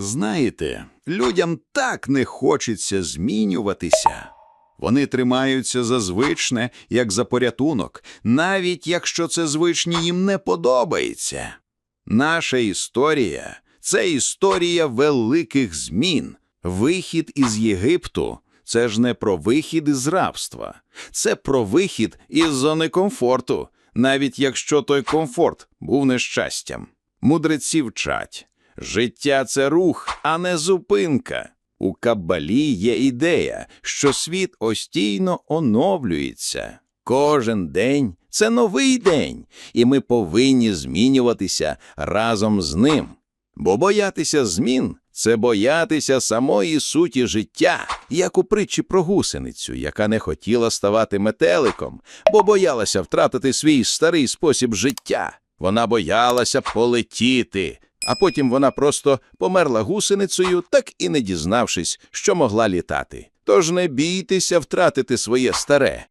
Знаєте, людям так не хочеться змінюватися. Вони тримаються за звичне, як за порятунок, навіть якщо це звичні їм не подобається. Наша історія це історія великих змін. Вихід із Єгипту це ж не про вихід із рабства, це про вихід із зони комфорту, навіть якщо той комфорт був нещастям. Мудреці вчать. Життя це рух, а не зупинка. У Каббалі є ідея, що світ остійно оновлюється. Кожен день це новий день, і ми повинні змінюватися разом з ним. Бо боятися змін це боятися самої суті життя, як у притчі про гусеницю, яка не хотіла ставати метеликом, бо боялася втратити свій старий спосіб життя. Вона боялася полетіти, а потім вона просто померла гусеницею, так і не дізнавшись, що могла літати. Тож не бійтеся втратити своє старе.